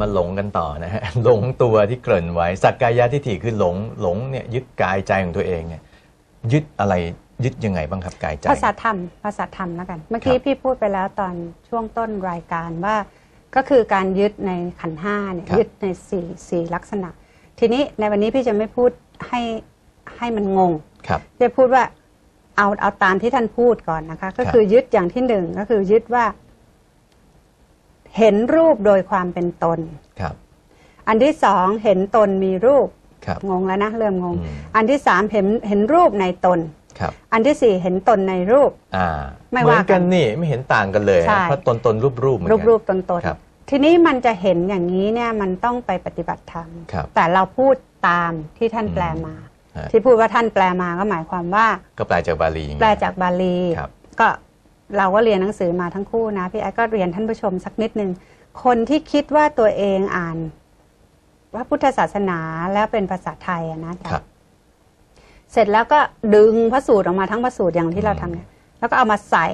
มาหลงกันต่อนะฮะหลงตัวที่เกริ่นไว้สักกายทิฏฐิคือหลงหลงเนี่ยยึดกายใจของตัวเองเนี่ยยึดอะไรยึดยังไงบ้างครับกายใจ ภาษาธรรมภาษาธรรมแล้วกัน เมื่อกี้ครับพี่พูดไปแล้วตอนช่วงต้นรายการว่าก็คือการยึดในขันธ์ห้าเนี่ยครับยึดในสี่สี่ลักษณะ ทีนี้ในวันนี้พี่จะไม่พูดให้ให้มันงงครับจะพูดว่าเอาเอาตามที่ท่านพูดก่อนนะคะ ก็ครับคือยึดอย่างที่หนึ่งก็คือยึดว่า เห็นรูปโดยความเป็นตน ครับ อันที่สองเห็นตนมีรูป ครับ งงแล้วนะเริ่มงง อืม อันที่สามเห็นเห็นรูปในตน ครับ อันที่สี่เห็นตนในรูป อ่าไม่เหมืว่าอนกักันนนี่ไม่เห็นต่างกันเลยใช่ นะเพราะตนตนรูปรูปเหมือนรูปกันรูปตนตนครับทีนี้มันจะเห็นอย่างนี้เนี่ยมันต้องไปปฏิบัติธรรม ครับแต่เราพูดตามที่ท่านอืมแปลมา ฮะ ที่พูดว่าท่านแปลมาก็หมายความว่า ก็แปลจากบาลีอย่างแปลเงี้ย จากบาลี ครับ ก็ เราก็เรียนหนังสือมาทั้งคู่นะพี่แอดก็เรียนท่านผู้ชมสักนิดนึงคนที่คิดว่าตัวเองอ่านพระพุทธศาสนาแล้วเป็นภาษาไทยอะนะจ๊ะครับเสร็จแล้วก็ดึงพระสูตรออกมาทั้งพระสูตรอย่างที่เราทำเนี่ยแล้วก็เอามาใส่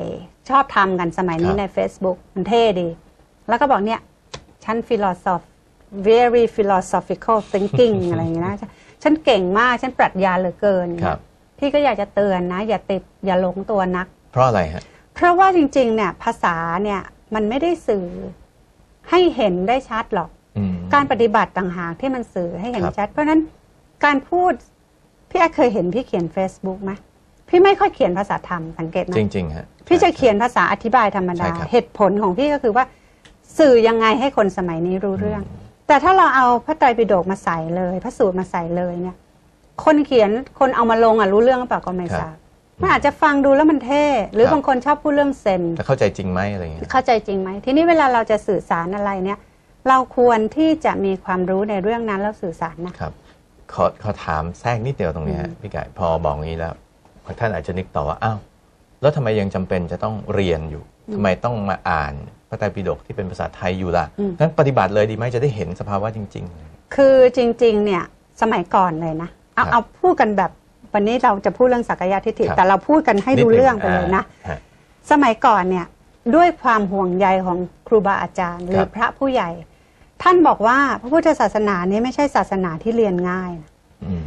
ชอบทำกันสมัยนี้ครับใน Facebook มันเท่ดี แล้วก็บอกเนี่ยฉัน philosoph very philosophical thinking อะไรอย่างเงี้ยนะฉันเก่งมาก ฉันปรัชญาเหลือเกินครับพี่ก็อยากจะเตือนนะ อย่าติดอย่าหลงตัวนัก เพราะอะไรฮะ เพราะว่าจริงๆเนี่ยภาษาเนี่ยมันไม่ได้สื่อให้เห็นได้ชัดหรอกอืมการปฏิบัติต่างหากที่มันสื่อให้เห็นครับชัด เพราะฉะนั้นการพูดพี่แอดเคยเห็นพี่เขียน Facebook ไหมพี่ไม่ค่อยเขียนภาษาธรรมสังเกตไหมจริงๆฮะพี่จะเขียนภาษาอธิบายธรรมใช่ดาครับเหตุผลของพี่ก็คือว่า สื่อยังไงให้คนสมัยนี้รู้เรื่อง แต่ถ้าเราเอาพระไตรปิฎกมาใส่เลย พระสูตรมาใส่เลยเนี่ย คนเขียนคนเอามาลงอะรู้เรื่องหรือเปล่าก็ไม่ทราบ มันอาจจะฟังดูแล้วมันเท่ หรือบางคนชอบพูดเรื่องเซนแต่เข้าใจจริงไหมอะไรเงี้ย เข้าใจจริงไหมทีนี้เวลาเราจะสื่อสารอะไรเนี่ย เราควรที่จะมีความรู้ในเรื่องนั้นแล้วสื่อสารนะ ครับขอขอถามแทรกนิดเดียวตรงเนี้ยอืม พี่ไก่พอบอกงี้แล้วท่านอาจจะนึกต่อว่าอ้าวแล้วทำไมยังจำเป็นจะต้องเรียนอยู่ทำไมต้องมาอ่านพระไตรปิฎกที่เป็นภาษาไทยอยู่ล่ะงั้นปฏิบัติเลยดีไหมจะได้เห็นสภาวะจริง คือจริงๆ เนี่ยสมัยก่อนเลยนะ เอาครับ เอาพูดกันแบบ วันนี้เราจะพูดเรื่องสักยะทิฏฐิครับแต่เราพูดกันให้ๆดูนิดหนึ่เรื่องไปเลยนะอ่าฮะสมัยก่อนเนี่ยด้วยความห่วงใยของครูบาอาจารย์ หรืครัอบพระผู้ใหญ่ ท่านบอกว่าพระพุทธศาสนานี้ไม่ใช่ศาสนาที่เรียนง่ายนะอืม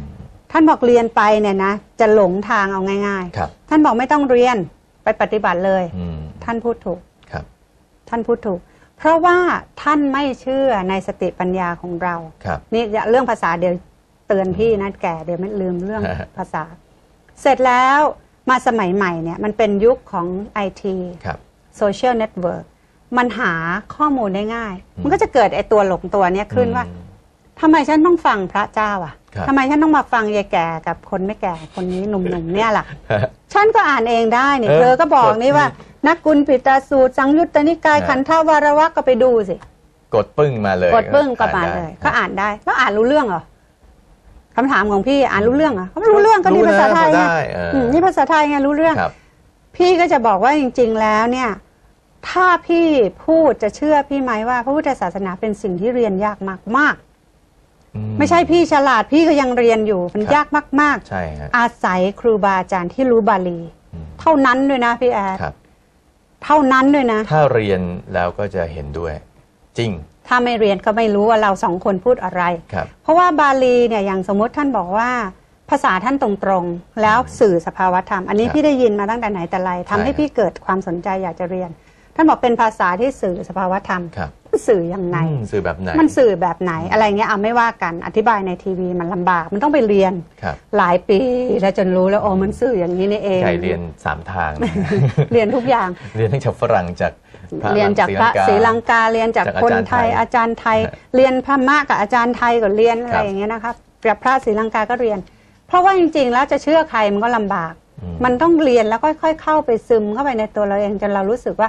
ท่านบอกเรียนไปเนี่ยนะจะหลงทางเอาง่ายครับๆท่านบอกไม่ต้องเรียนไปปฏิบัติเลยอืมท่านพูดถูกครับท่านพูดถูก เพราะว่าท่านไม่เชื่อในสติปัญญาของเราครับนี่เรื่องภาษาเดี๋ยว เตือนพี่นะแก่เดี๋ยวไม่ลืมเรื่องฮะภาษา เสร็จแล้วมาสมัยใหม่เนี่ยมันเป็นยุคของไอทีครับโซเชียลเน็ตเวิร์กมันหาข้อมูลได้ง่ายอืมมันก็จะเกิดไอตัวหลงตัวเนี้ยขึ้นว่าอืมทำไมฉันต้องฟังพระเจ้าอะครับทำไมฉันต้องมาฟังยายแก่กับคนไม่แก่คนนี้หนุ่มๆเนี่ยล่ะ ฉันก็อ่านเองได้นี่เออเธอก็บอกนี่กดว่า นักกุลปิตาสูตรสังยุตตนิกายฮะขันธาวารวักก็ไปดูสิ กดปึ้งมาเลย กดปึ้งก็มาอ่นได้เลย ก็อ่านได้แล้วอ่านรู้เรื่องเหรอ คำถามของพี่อ่านรู้เรื่องเหรอเขาไม่รู้เรื่องก็นี่รู้ภาษานะไทยพอไงได้เอออมนี่ภาษาไทยไงรู้เรื่องครับพี่ก็จะบอกว่าจริง ๆ แล้วเนี่ย ถ้าพี่พูดจะเชื่อพี่ไหมว่า พระพุทธศาสนาเป็นสิ่งที่เรียนยากมากมากอืๆไม่ใช่พี่ฉลาดพี่ก็ยังเรียนอยู่มันครับยากมากใช่ฮะๆอาศัยครูบาอาจารย์ที่รู้บาลีอืมเท่านั้นด้วยนะพี่แอดครับเท่านั้นด้วยนะ ถ้าเรียนแล้วก็จะเห็นด้วย จริง ถ้าไม่เรียนก็ไม่รู้ว่าเราสองคนพูดอะไร ครับเพราะว่าบาลีเนี่ยอย่างสมมติท่านบอกว่า ภาษาท่านตรงๆ แล้วสื่อสภาวธรรม อันนี้ครับพี่ได้ยินมาตั้งแต่ไหนแต่ไรทำให้ใช่พี่เกิดความสนใจอยากจะเรียน ท่านบอกเป็นภาษาที่สื่อสภาวธรรม ครับ สื่อยังไง อืมสื่อแบบไหนมันสื่อแบบไหนอะไรเงี้ยเอาไม่ว่ากันอธิบายในทีวีมันลำบากมันต้องไปเรียน ครับ หลายปีแล้วจนรู้แล้วโอ้มันสื่ออย่างนี้นี่เอง ไก่เรียนสามทางนะ เรียนทุกอย่าง เรียนทั้งจากฝรั่งจากพะ เรียนจากพระศรีลังกาเรียนจากจากคนอาจารย์ไทยไทยอาจารย์ไทยฮะเรียนพม่ากับอาจารย์ไทยก็เรียนอะครัไรบอย่างเงี้ยนะครับแบบพระศรีลังกาก็เรียน เพราะว่าจริง ๆ แล้วจะเชื่อใครมันก็ลำบากอืมมันต้องเรียนแล้วค่อยๆเข้าไปซึมเข้าไปในตัวเราเองจนเรารู้สึกว่า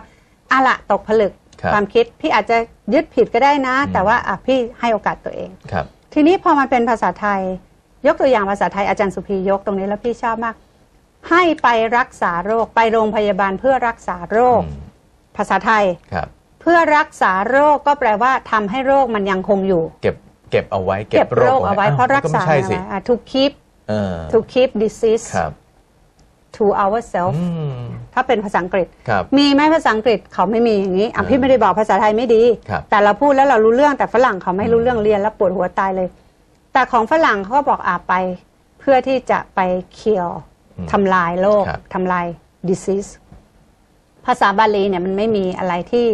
อะละตกผลึกครับความคิดพี่อาจจะยึดผิดก็ได้นะอืมแต่ว่าอะพี่ให้โอกาสตัวเองครับ ทีนี้พอมันเป็นภาษาไทย ยกตัวอย่างภาษาไทยอาจารย์สุพียกตรงนี้แล้วพี่ชอบมาก ให้ไปรักษาโรคไปโรงพยาบาลเพื่อรักษาโรคอืม ภาษาไทย ครับ เพื่อรักษาโรคก็แปลว่าทำให้โรคมันยังคงอยู่ เก็บเก็บเอาไว้เก็บโรคเอาไว้อ้เพราะรักษาก็ไม่ใช่สิถูกคีปเออถูกคีป disease ครับ to ourselves อืม ถ้าเป็นภาษาอังกฤษ ครับ มีไหมภาษาอังกฤษเขาไม่มีอย่างนี้อะอ่าพี่ไม่ได้บอกภาษาไทยไม่ดี ครับ แต่เราพูดแล้วเรารู้เรื่องแต่ฝรั่งเขาไม่รู้เรื่องเรียนแล้วปวดหัวตายเลย แต่ของฝรั่งเขาก็บอกอ่าไป เพื่อที่จะไปเคียวอืมทำลายโรคครับ ทำลาย disease ภาษาบาลีเนี่ยมันไม่มีอะไรที่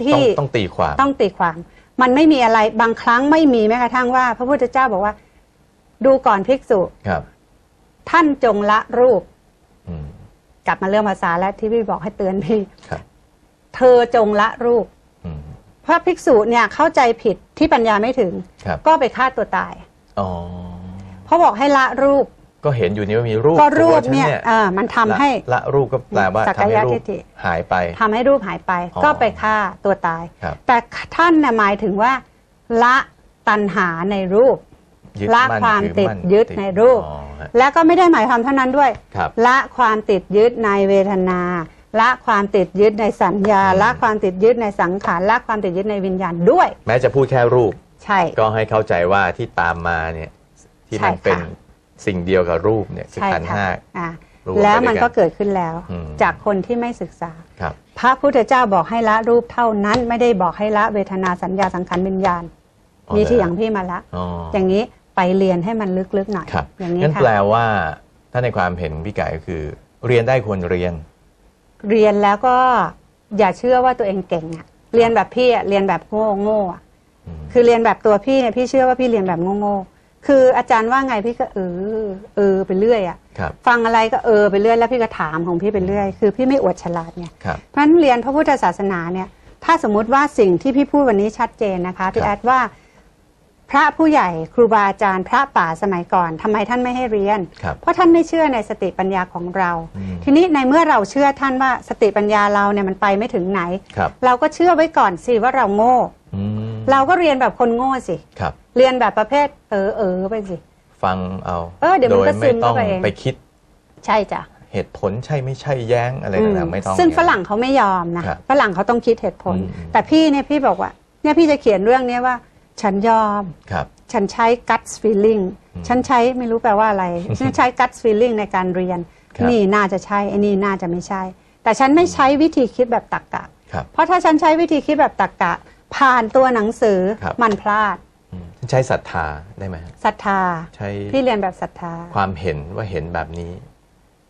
ต้อที่งต้องตีความต้องตีความ มันไม่มีอะไรบางครั้งไม่มีแม้กระทั่งว่า พระพุทธเจ้าบอกว่า ดูก่อนภิกษุครับ ท่านจงละรูปอืมกลับมาเรื่องภาษาแล้วที่พี่บอกให้เตือนพี่ครับเธอจงละรูปอืมเพราะภิกษุเนี่ยเข้าใจผิดที่ปัญญาไม่ถึงครับก็ไปฆ่าตัวตายอ๋อเพราะบอกให้ละรูป ก็เห็นอยู่นี่ว่ามีรูปก็รูปตัวฉัเนี่ยเออมันทำให้ละละรูปก็แปลว่าสักทำให้ยะรูทิปฏฐิหายไปทำให้รูปหายไปอ๋อก็ไปฆ่าตัวตายครับแต่ท่านน่ะหมายถึงว่า ละตัณหาในรูปยึดละมั่นความถือติดมั่นยึดติในรูปอ๋อฮะแล้วก็ไม่ได้หมายความเท่านั้นด้วยครับละความติดยึดในเวทนา ละความติดยึดในสัญญาอืมละความติดยึดในสังขารละความติดยึดในวิญญาณด้วย แม้จะพูดแค่รูป ใช่ ก็ให้เข้าใจว่าที่ตามมาเนี่ยที่ใช่มันเป็นค่ะ สิ่งเดียวกับรูปเนี่ยคือใช่ขันธ์ค่ะห้า อ่ารู้ไปแล้วมันด้วยกันก็เกิดขึ้นแล้ว อืม จากคนที่ไม่ศึกษา ครับ พระพุทธเจ้าบอกให้ละรูปเท่านั้นไม่ได้บอกให้ละเวทนาสัญญาสังขารวิญญาณอ๋อมีที่เหรอ อย่างพี่มาละ อ๋ออย่างนี้ไปเรียนให้มันลึกๆหน่อย ครับอย่างนี้งั้นค่ะแปลว่าถ้าในความเห็นพี่ไก่ก็คือ เรียนได้ควรเรียน เรียนแล้วก็อย่าเชื่อว่าตัวเองเก่งอะเรียนแบบพี่อะเรียนแบบโง่โง่ๆอะอืม คือเรียนแบบตัวพี่เนี่ยพี่เชื่อว่าพี่เรียนแบบโง่ๆ คืออาจารย์ว่าไงพี่ก็เออ เออไปเรื่อยอะครับฟังอะไรก็เออไปเรื่อยแล้วพี่ก็ถามของพี่ไปเรื่อย คือพี่ไม่อวดฉลาดไงครับเพราะฉะนั้นเรียนพระพุทธศาสนาเนี่ย ถ้าสมมุติว่าสิ่งที่พี่พูดวันนี้ชัดเจนนะคะพี่ครับแอดว่า พระผู้ใหญ่ครูบาอาจารย์ พระป่าสมัยก่อนทำไมท่านไม่ให้เรียนครับเพราะท่านไม่เชื่อในสติปัญญาของเราอืมทีนี้ในเมื่อเราเชื่อท่านว่าสติปัญญาเราเนี่ยมันไปไม่ถึงไหนครับเราก็เชื่อไว้ก่อนสิว่าเราโง่อืม เราก็เรียนแบบคนโง่สิ ครับ เรียนแบบประเภท เออเออไปสิ ฟังเอาเออเดี๋ยวมันก็โดซึไม่มต้องเข้าไปเองไปคิด ใช่จ้ะ เหตุผลใช่ไม่ใช่แย้งอะไรอืมต่างๆไม่ต้อง ซึ่งอย่าฝรั่งเขาไม่ยอมนะครับ ฝรั่งเขาต้องคิดเหตุผลอืมอืมแต่พี่เนี่ยพี่บอกว่า เนี่ยพี่จะเขียนเรื่องเนี้ยว่า ฉันยอม ครับ ฉันใช้ gut feeling อืมฉันใช้ไม่รู้แปลว่าอะไร ฉันใช้ gut feeling ในการเรียน ครับ นี่น่าจะใช่ไอ้นี่น่าจะไม่ใช่ แต่ฉันไม่ใช้วิธีคิดแบบตรรกะ ครับ เพราะถ้าฉันใช้วิธีคิดแบบตรรกะ ผ่านตัวหนังสือครับ มันพลาดอืมใช้ศรัทธาได้ไหมฮะศรัทธาใช้พี่เรียนแบบศรัทธาความเห็นว่าเห็นแบบนี้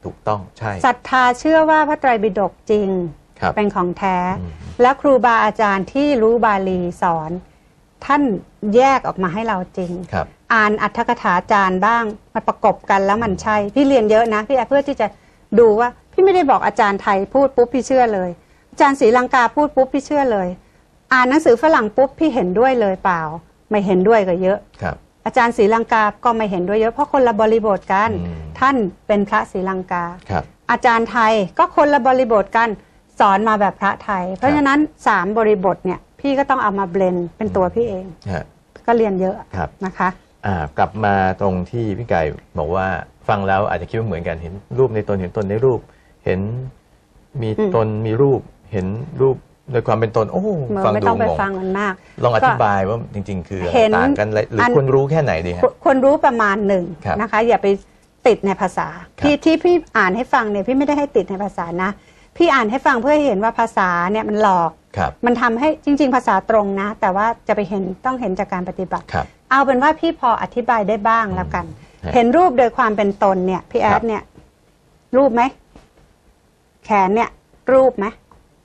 ถูกต้องใช่ศรัทธาเชื่อว่าพระไตรปิฎกจริง ครับ เป็นของแท้ อืม และครูบาอาจารย์ที่รู้บาลีสอน ท่านแยกออกมาให้เราจริง ครับ อ่านอัตถกถาจารย์บ้างมาประกบกันแล้วมันใช่ พี่เรียนเยอะนะพี่แอฟเพื่อที่จะดูว่าพี่ไม่ได้บอกอาจารย์ไทยพูดปุ๊บพี่เชื่อเลย อาจารย์ศรีลังกาพูดปุ๊บพี่เชื่อเลย อ่านหนังสือฝรั่งปุ๊บพี่เห็นด้วยเลยเปล่า ไม่เห็นด้วยก็เยอะ ครับ อาจารย์ศรีลังกาก็ไม่เห็นด้วยเยอะเพราะคนละบริบทกัน อืม ท่านเป็นพระศรีลังกา ครับ อาจารย์ไทยก็คนละบริบทกันสอนมาแบบพระไทย เพราะฉะนั้นสามบริบทเนี่ยพี่ก็ต้องเอามาเบลนด์เป็นตัวพี่เอง ฮะ ก็เรียนเยอะครับ นะคะ อ่ากลับมาตรงที่พี่ไก่บอกว่าฟังแล้วอาจจะคิดว่าเหมือนกันเห็นรูปในตนเห็นตนในรูป เห็นมีอืม ตนมีรูป เห็นรูป โดยความเป็นตน โอ้เมื่อฟังไม่ดูต้องไปงงฟังมันมาก ลองอธิบายว่าจริง ๆ คือเห็นต่างกันเลยหรืออน ควรรู้แค่ไหนดีฮะควควรรู้ประมาณหนึ่งครับนะคะ อย่าไปติดในภาษา ครับที่ที่พี่อ่านให้ฟังเนี่ยพี่ไม่ได้ให้ติดในภาษานะ พี่อ่านให้ฟังเพื่อให้เห็นว่าภาษาเนี่ยมันหลอก ครับมันทำให้จริง ๆ ภาษาตรงนะ แต่ว่าจะไปเห็นต้องเห็นจากการปฏิบัติ ครับเอาเป็นว่าพี่พออธิบายได้บ้างแล้วกันฮะเห็นรูปโดยความเป็นตนเนี่ยพี่แอครัดบ เนี่ย รูปไหมแขนเนี่ย รูปไหม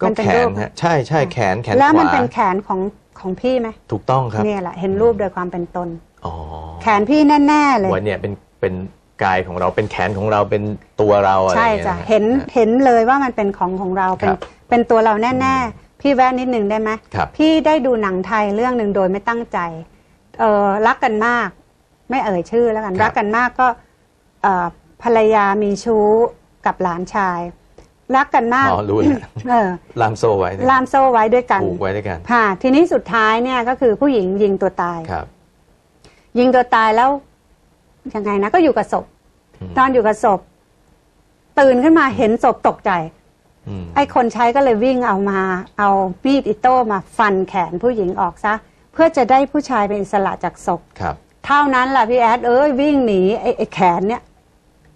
ก็มันเป็นแขรูนปฮะใช่ใช่แขนแขนแล้วขมันวาเป็นแขนของของพี่ไหมถูกต้องครับเนี่ยแหละเห็นรูปโดยความเป็นตนอ๋อแขนพี่แน่ ๆ เลยวันเนี่ยเป็นเป็นกายของเราเป็นแขนของเราเป็นตัวเราอะไรใช่อย่างเงี้ยจ้ะนะฮะเห็นเห็นเลยว่ามันเป็นของของเราเป็นครับเป็นตัวเราแน่ ๆ พี่แวะนิดนึงได้ไหมครับพี่ได้ดูหนังไทยเรื่องหนึ่งโดยไม่ตั้งใจเออรักกันมาก ไม่เอ่ยชื่อแล้วกันครับรักกันมากก็เอ่อภรรยามีชู้กับหลานชาย รักกันมากอ๋อรู้แล้วเออล่ามโซ่ไว้นะล่ามโซ่ไว้ด้วยกันผูกไว้ด้วยกันค่ะ ทีนี้สุดท้ายเนี่ยก็คือผู้หญิงยิงตัวตายครับ ยิงตัวตายแล้วยังไงนะก็อยู่กับศพอืมนอนอยู่กับศพตื่นขึ้นมาเห็นศพตกใจอืมไอ้คนใช้ก็เลยวิ่งเอามา เอามีดอิโต้มาฟันแขนผู้หญิงออกซะ เพื่อจะได้ผู้ชายเป็นอิสระจากศพครับเท่านั้นแหละพี่แอดเอ้ยวิ่งหนีไอ้ไอ้แขนเนี่ย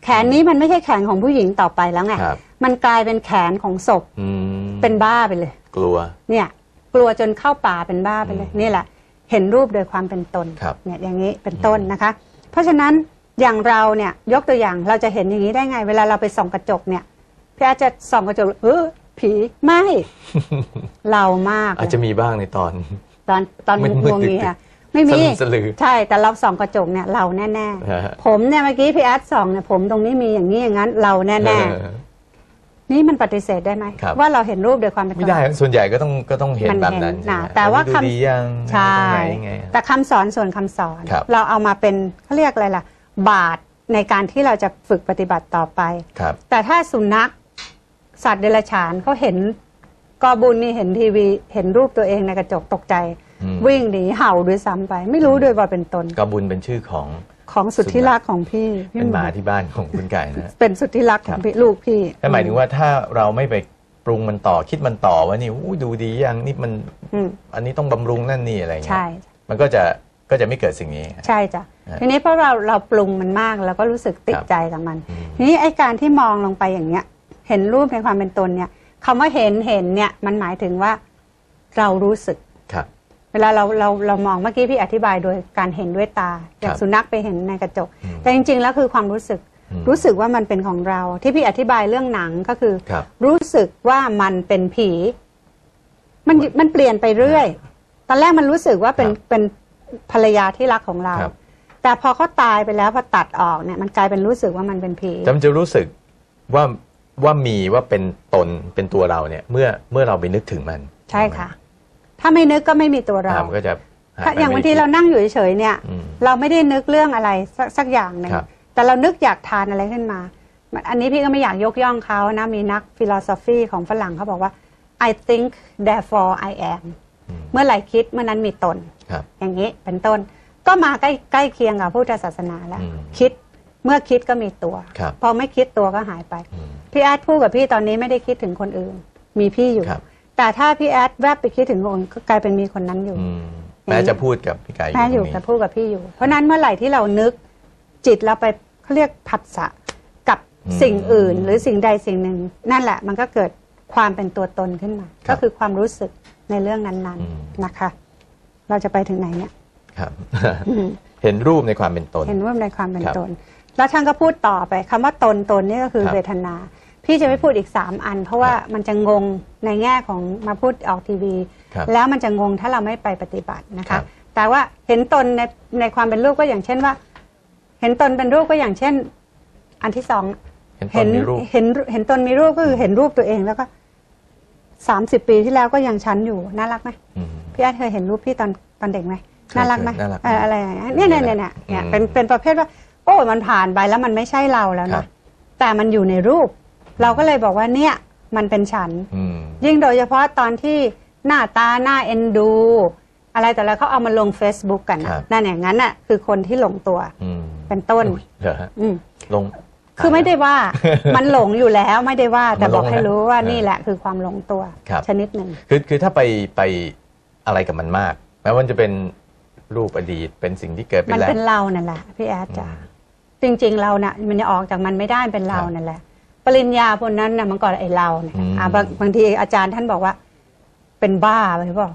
แแขนนี้มันไม่ใช่แขนของผู้หญิงต่อไปแล้วไงครับ มันกลายเป็นแขนของศพอืมเป็นบ้าไปเลย กลัว เนี่ย กลัวจนเข้าป่าเป็นบ้าไปเลยอืมนี่แหละ เห็นรูปโดยความเป็นตนครับ เนี่ยอย่างนี้เป็นต้นนะคะ เพราะฉะนั้นอย่างเราเนี่ยยกตัวอย่างเราจะเห็นอย่างนี้ได้ไง เวลาเราไปส่องกระจกเนี่ยพี่อาจจะส่องกระจกเออผีไม่ เรามากอาจจะมีบ้างในตอน ตอนตอนมืมัดวๆเมีดึยกไม่มีสลึมสลือใช่แต่เราส่องกระจกเนี่ยเราแน่ฮะ ๆ ผมเนี่ยเมื่อกี้พี่แอดส่องเนี่ยผมตรงนี้มีอย่างนี้อย่างนั้นเราแน่เออ ๆ นี่มันปฏิเสธได้ไหมครับ ว่าเราเห็นรูปโดยความเป็นตนไม่ได้ส่วนใหญ่ก็ต้องก็ต้องเห็นมันแบบเห็นนั้นนะใช่ไหมแต่ว่าอันนี้คำดูดียังใช่ ตรงไหนยังไง แต่คำสอนส่วนคำสอน ครับ เราเอามาเป็นเขาเรียกอะไรล่ะ บาทในการที่เราจะฝึกปฏิบัติต่อไป ครับ แต่ถ้าสุนัขสัตว์เดรัจฉานเขาเห็นกอบุญนี่เห็นทีวี เห็นรูปตัวเองในกระจกตกใจ อืม วิ่งหนีเห่าด้วยซ้ำไป ไม่รู้ด้วยว่าเป็นตน กบุญเป็นชื่อของ ของสุดที่รักของพี่พี่เป็นหมาหที่บ้านของคุณไก่นะเป็นสุดที่รักของพี่ลูกพี่นั่นหมายถึงว่าถ้าเราไม่ไปปรุงมันต่อคิดมันต่อว่านี่อู้ดูดียังนี่มันอืมอันนี้ต้องบำรุงนั่นนี่อะไรเงี้ยใช่มันก็จะก็จะไม่เกิดสิ่งนี้ ใช่จ้ะฮะทีนี้เพราะเราเราปรุงมันมากเราก็รู้สึกติดครับใจกับมันอืมทีนี้ไอ้การที่มองลงไปอย่างเนี้ย เห็นรูปในความเป็นตนเนี่ยคำว่าเห็นเห็นเนี่ยมันหมายถึงว่าเรารู้สึกครับ เวลาเราเราเรามองเมื่อกี้พี่อธิบายโดยการเห็นด้วยตาอย่างครับสุนัขไปเห็นในกระจกอืมแต่จริง ๆ แล้วคือความรู้สึกอืมรู้สึกว่ามันเป็นของเรา ที่พี่อธิบายเรื่องหนังก็คือครับรู้สึกว่ามันเป็นผี มันมันเปลี่ยนไปเรื่อย ตอนแรกมันรู้สึกว่าเป็นครับเป็นภรรยาที่รักของเราครับแต่พอเขาตายไปแล้วพอตัดออกเนี่ยมันกลายเป็นรู้สึกว่ามันเป็นผีแต่มันจะรู้สึกว่าว่ามีว่าเป็นตนเป็นตัวเราเนี่ย เมื่อเมื่อเราไปนึกถึงมัน ใช่ค่ะ ถ้าไม่นึกก็ไม่มีตัวเราอ่ามันก็จะหถ้าไปอย่างไม่บางทีเรานั่งอยู่เฉยๆเนี่ย อืมเราไม่ได้นึกเรื่องอะไรสักสักอย่างหนึ่งครับ แต่เรานึกอยากทานอะไรขึ้นมามันอันนี้พี่ก็ไม่อยากยกย่องเขานะมีนักฟิโลโซฟีของฝรั่งเขาบอกว่า I think therefore I am อืมเมื่อไหร่คิดเมื่อนั้นมีตน ครับ อย่างนี้เป็นต้นก็มาใกล้ใกล้เคียงกับพุทธศาสนาแล้ว อืมคิดเมื่อคิดก็มีตัว ครับ พอไม่คิดตัวก็หายไป อืม พี่แอดพูดกับพี่ตอนนี้ไม่ได้คิดถึงคนอื่น มีพี่อยู่ ครับ แต่ถ้าพี่แอดแวบไปคิดถึงคนอื่นก็กลายเป็นมีคนนั้นอยู่ อืมแม้จะพูดกับพี่ไก่แม่อยู่ตรงนี้แต่พูดกับพี่อยู่ เพราะฉะนั้นเมื่อไหร่ที่เรานึกจิตเราไปเขาเรียกผัสสะกับสิ่งอื่น หรือสิ่งใดสิ่งหนึ่ง นั่นแหละมันก็เกิดความเป็นตัวตนขึ้นมา ก็คือความรู้สึกในเรื่องนั้นๆนะคะ เราจะไปถึงไหนเนี่ย ครับ อืม เห็นรูปในความเป็นตน เห็นว่าในความเป็นครับตน แล้วท่านก็พูดต่อไปคำว่าตนตนนี่ก็คือครับเวทนา พี่จะไม่พูดอีกสามอัน เพราะว่าครับมันจะงงในแง่ของมาพูดออกทีวี ครับแล้วมันจะงงถ้าเราไม่ไปปฏิบัตินะครัคะ บ แต่ว่าเห็นตนในในความเป็นรูปก็อย่างเช่นว่า เห็นตนเป็นรูปก็อย่างเช่น อันที่สอง เห็นตนมีรูป เห็นเห็นตนมีรูปก็คือเห็นรูปตัวเองแล้วก็สามสิบปีที่แล้วก็ยังชั้นอยู่น่ารักไหมอืม พี่อาร์ตเคยเห็นรูปพี่ตอนตอนเด็กไหมเคยน่ารักไหมเคยน่ารักเอออะไรอย่างเงี้ยเนี่ยเนี่ยเนี่ยเนี่ยเนี่ยอืม เป็นเป็นประเภทว่า โอ้ยมันผ่านไปแล้วมันไม่ใช่เราแล้วครันะบแต่มันอยู่ในรูป เราก็เลยบอกว่าเนี่ยมันเป็นฉัน อืม ยิ่งโดยเฉพาะตอนที่หน้าตาหน้าเอ็นดู อะไรแต่ละเขาเอามาลง Facebook กันครันะบนั่นอย่างนั้นน่ะคือคนที่หลงตัวอืมเป็นต้น อุ๊ยเหรอฮะอืม ลง คือไม่ได้ว่า มันหลงอยู่แล้วไม่ได้ว่าแต่มันหลงบอกให้รู้ว่านะนี่แหละคือความหลงตัว ครับ ชนิดหนึ่ง คือคือถ้าไปไปอะไรกับมันมาก แม้ว่ามันจะเป็นรูปอดีตเป็นสิ่งที่เกิดไปมันแล้ว เป็นเรานั่นแหละพี่แอดจ๋าอืมจริง ๆ เราน่ะ มันจะออกจากมันไม่ได้เป็นเราครับ นั่นแหละ ปริญญาพวกนั้นน่ะมันก่อนไอเราเนี่ยอืม อะบางบางทีอาจารย์ท่านบอกว่า เป็นบ้าไปหรือเปล่า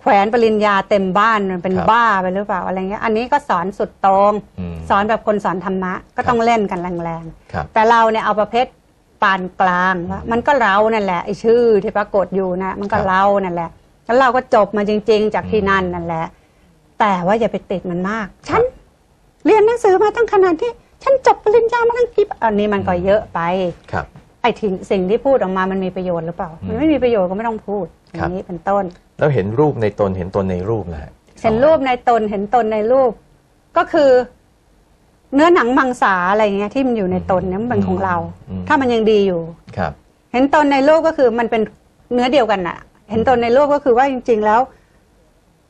แขวนปริญญาเต็มบ้านมันเป็นบ้าไปหรือเปล่าอะไรเงี้ย อันนี้ก็สอนสุดโตรง อืมสอนแบบคนสอนธรรมะ ก็ต้องเล่นกันแรงครับ ๆแต่เราเนี่ยเอาประเภทปานกลางว่ามันก็เรานั่นแหละไอชื่อที่ปรากฏอยู่นะมันก็ครับเรานั่นแหละแล้วเราก็จบมาจริง ๆ จากที่นั่นนั่นแหละ แต่ว่าอย่าไปติดมันมากฉัน เรียนหนังสือมาตั้งขนาดที่ ฉันจบปริญญามาตั้งกี่ปอันนี้มันก็เยอะไป ครับ ไอ้ทิ้งสิ่งที่พูดออกมามันมีประโยชน์หรือเปล่าอืมมันไม่มีประโยชน์ก็ไม่ต้องพูดอครับย่างนี้เป็นต้น แล้วเห็นรูปในตนเห็นตนในรูปนะฮะเห็นรูปในตนเห็นตนในรูป ก็คือ เนื้อหนังมังสาอะไรอย่างเงี้ยที่มันอยู่ในตนเนี่ยมันเป็นของเราอืมถ้ามันยังดีอยู่ครับ เห็นตนในรูปก็คือมันเป็นเนื้อเดียวกันน่ะ เห็นตนในรูปก็คือว่าจริง ๆแล้ว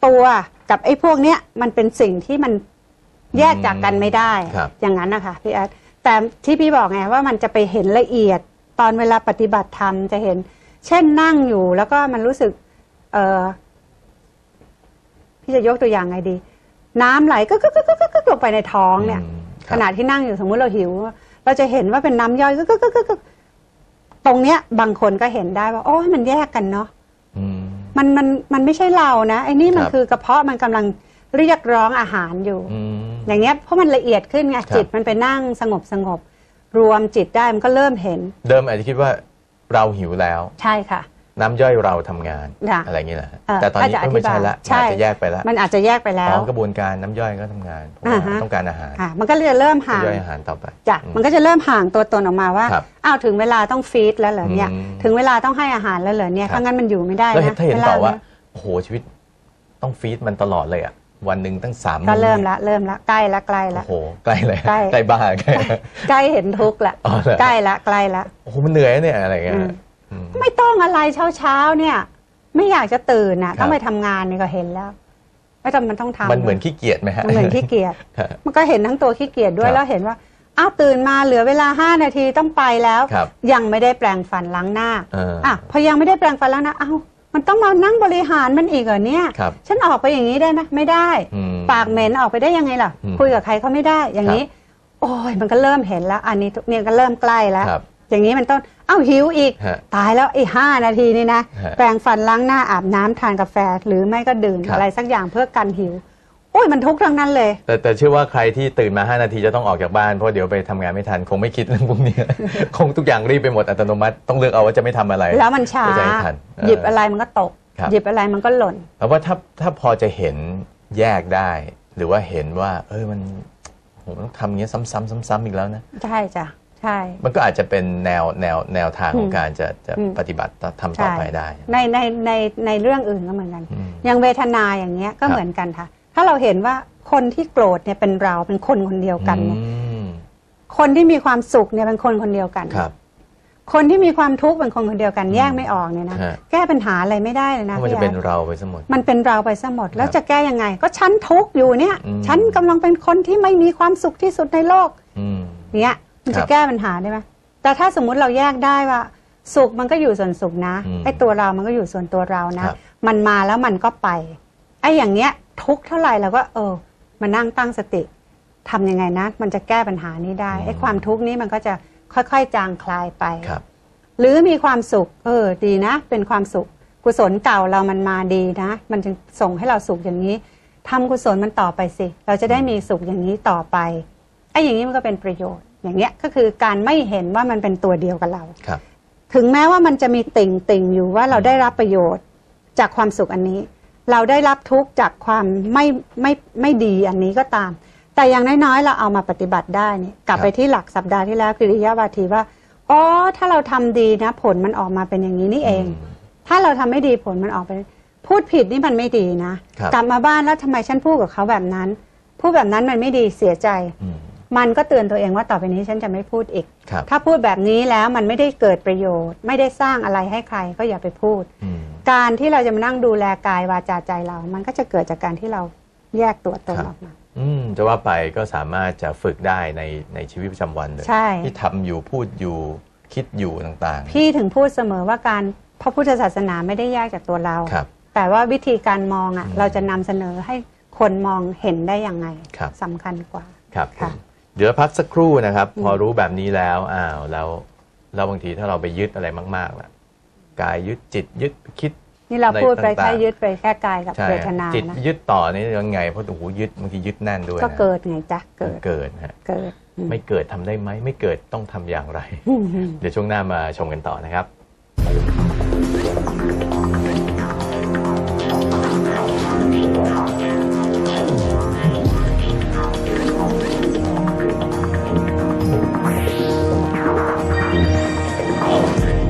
ตัวกับไอ้พวกเนี้ยมันเป็นสิ่งที่มัน แยกจากกันไม่ได้ ครับ อย่างนั้นนะคะพี่แอดแต่ที่พี่บอกไงว่ามันจะไปเห็นละเอียดตอนเวลาปฏิบัติธรรมจะเห็น เช่นนั่งอยู่แล้วก็มันรู้สึก เออพี่จะยกตัวอย่างไงดี น้ำไหลก็ก็ก็ก็ก็ลงไปในท้องเนี่ย อืมครับ ขณะที่นั่งอยู่สมมุติเราหิว เราจะเห็นว่าเป็นน้ำย่อยก็ก็ก็ก็ตรงเนี้ย บางคนก็เห็นได้ว่า โอ้ยมันแยกกันเนาะ อืม มันมันมันไม่ใช่เรานะไอ้นี่มันครับ คือกระเพาะมันกำลัง เรียกร้องอาหารอยู่ อืม อย่างเงี้ยเพราะมันละเอียดขึ้นไงครับ จิตมันไปนั่งสงบสงบรวมจิตได้มันก็เริ่มเห็นเดิมอาจจะคิดว่าเราหิวแล้ว ใช่ค่ะ น้ำย่อยเราทำงาน ค่ะอะไรอย่างเงี้ยแหละเอ่อแต่ตอนนี้ถ้าจะก็ไม่ใช่อธิบายละใช่อาจจะแยกไปแล้วมันอาจจะแยกไปแล้อ๋วอกระบวนการน้ำย่อยก็ทำงานเพราะอ่าว่าฮะ ต้องการอาหารค่ะมันก็จะเริ่มห่างย่อยอาหารต่อไปจ้ะอืม มันก็จะเริ่มห่างตัวตนออกมาว่าครับอ้าวถึงเวลาต้องฟีดแล้วเหรอเนี่ย อืมถึงเวลาต้องให้อาหารแล้วเหรอเนี่ยครับ ถ้างั้นมันอยู่ไม่ได้แล้วเห็นนะถ้าเห็นวลต่อว่านี้โอ้โหชีวิตต้องฟีดมันตลอดเลยอะ วันหนึ่งตั้งสามก็เริ่มมื้อละเริ่มละใกล้ละใกล้ละโอ้โหใกล้เลยใกล้ใกล้บ้าใกล้ใกล้เห็นทุกข์ละอ๋อเหรอใกล้ละใกล้ละโอ้โหมันเหนื่อยเนี่ยอะไรอย่างเงี้ยอืมอืมไม่ต้องอะไรเช้าเช้าๆเนี่ย ไม่อยากจะตื่นน่ะครับต้องไปทำงานเนี่ยก็เห็นแล้วไม่จำมันต้องทำมันเหมือนขี้เกียจไหมฮะมันเหมือนขี้เกียจครับมันก็เห็นทั้งตัวขี้เกียจด้วคยรับแล้วเห็นว่าอ้าวตื่นมาเหลือเวลาห้านาทีต้องไปแล้วครับยังไม่ได้แปรงฟันล้างหน้าเอออะพอยังไม่ได้แปรงฟันล้างหน้าอ้าว มันต้องมานั่งบริหารมันอีกเหรอเนี่ย ครับฉันออกไปอย่างนี้ได้ไหมไม่ได้ อืมปากเหม็นออกไปได้ยังไงล่ะ อืมคุยกับใครเขาไม่ได้อย่างนี้ โอ้ยมันก็เริ่มเห็นแล้ว อันนี้เนี่ยก็เริ่มใกล้แล้ว ครับอย่างนี้มันต้องเอ้าหิวอีก ฮะตายแล้วไอ้ห้านาทีนี่นะฮะแปรงฟันล้างหน้าอาบน้ำทานกาแฟ หรือไม่ก็ดื่มครับ อะไรสักอย่างเพื่อกันหิว โอ้ยมันทุกข์ทั้งนั้นเลย แต่แต่เชื่อว่าใครที่ตื่นมา 5 นาทีจะต้องออกจากบ้านเพราะเดี๋ยวไปทำงานไม่ทัน คงไม่คิดเรื่องพวกนี้ คงทุกอย่างรีบไปหมดอัตโนมัติต้องเลือกเอาว่าจะไม่ทำอะไรแล้วมันช้า เพื่อจะให้ทันเออ หยิบอะไรมันก็ตก ครับ หยิบอะไรมันก็หล่น แล้วว่าถ้าถ้าพอจะเห็นแยกได้ หรือว่าเห็นว่า เออมันโหมันต้องทำอย่างเงี้ยซ้ำๆซ้ำๆอีกแล้วนะ ใช่จ้ะ ใช่ มันก็อาจจะเป็นแนวแนวแนวทางของอืมการจะจะอืม ปฏิบัติทำต่อไปได้ ในในในในเรื่องอื่นก็เหมือนกัน อืมอย่างเวทนาอย่างเงี้ยก็ครับ เหมือนกันค่ะ ถ้าเราเห็นว่าคนที่โกรธเนี่ยเป็นเราเป็นคนคนเดียวกันเนี่ยอืมคนที่มีความสุขเนี่ยเป็นคนคนเดียวกันครับ คนที่มีความทุกข์เป็นคนคนเดียวกันแยกไม่ออกเนี่ยนะฮะแก้ปัญหาอะไรไม่ได้เลยเพนะราะมันพี่จะเป็นแอดเราไปซะหมดมันเป็นเราไปซะหมด แล้วครับจะแก้ยังไง ก็ฉันทุกข์อยู่เนี่ยอืมฉันกำลังเป็นคนที่ไม่มีความสุขที่สุดในโลกอืมเนี่ยมันครัจะบแก้ปัญหาได้ไหมแต่ถ้าสมมุติเราแยกได้ว่าสุขมันก็อยู่ส่วนสุขนะอืมไอ้ตัวเรามันก็อยู่ส่วนตัวเรานะครับมันมาแล้วมันก็ไปไอ้อย่างเนี้ย ทุกข์เท่าไหร่เราก็เออมานั่งตั้งสติทำยังไงนะ มันจะแก้ปัญหานี้ได้อืมไอ้ความทุกข์นี้มันก็จะค่อยๆ จางคลายไปครับ หรือมีความสุข เออ ดีนะ เป็นความสุข กุศลเก่าเรามันมาดีนะ มันจึงส่งให้เราสุขอย่างนี้ทำกุศลมันต่อไปสิ เราจะได้มีสุขอย่างนี้ต่อไปไอ้อย่างนี้มันก็เป็นประโยชน์ อย่างเงี้ยก็คือการไม่เห็นว่ามันเป็นตัวเดียวกับเราครับ ถึงแม้ว่ามันจะมีติ่งติ่งอยู่ว่าเราได้รับประโยชน์จากความสุขอันนี้ เราได้รับทุกข์จากความไม่ไม่ไม่ดีอันนี้ก็ตาม แต่อย่างน้อยๆเราเอามาปฏิบัติได้เนี่ยกลับครับไปที่หลักสัปดาห์ที่แล้วกิริยาวาทีว่าอ๋อถ้าเราทำดีนะ ผลมันออกมาเป็นอย่างนี้นี่เองมถ้าเราทำไม่ดีผลมันออกไป พูดผิดนี่มันไม่ดีนะครับกลับมาบ้านแล้วทำไมฉันพูดกับเขาแบบนั้น พูดแบบนั้นมันไม่ดีเสียใจอื มมันก็เตือนตัวเองว่าต่อไปนี้ฉันจะไม่พูดอีก ครับถ้าพูดแบบนี้แล้วมันไม่ได้เกิดประโยชน์ ไม่ได้สร้างอะไรให้ใครก็อย่าไปพูด อืม การที่เราจะมานั่งดูแลกายวาจาใจเรา มันก็จะเกิดจากการที่เราแยกตัวตนครับ ออกมา อืมจะว่าไปก็สามารถจะฝึกได้ในในชีวิตประจำวันเลยใช่ ที่ทำอยู่พูดอยู่คิดอยู่ต่างๆ พี่ถึงพูดเสมอว่าการพระพุทธศาสนาไม่ได้แยกจากตัวเรา ครับ แต่ว่าวิธีการมองอะ อืมเราจะนำเสนอให้คนมองเห็นได้ยังไงครับ สำคัญกว่า ครับค่ะผม เดี๋ยวพักสักครู่นะครับอืมพอรู้แบบนี้แล้วอ้าวแล้วแล้วบางทีถ้าเราไปยึดอะไรมากๆล่ะกายยึดจิตยึดคิดนี่เราพูดไปต่างๆแค่ยึดไปแค่กายกับใช่เวทนาจิตนะยึดต่อนี่ยังไงเพราะโอ้โหยึดบางทียึดแน่นด้วยก็นะเกิดไงจ๊ะเกิดเกิดฮะเกิดอืมไม่เกิดทำได้ไหมไม่เกิดต้องทำอย่างไรอืมเดี๋ยวช่วงหน้ามาชมกันต่อนะครับ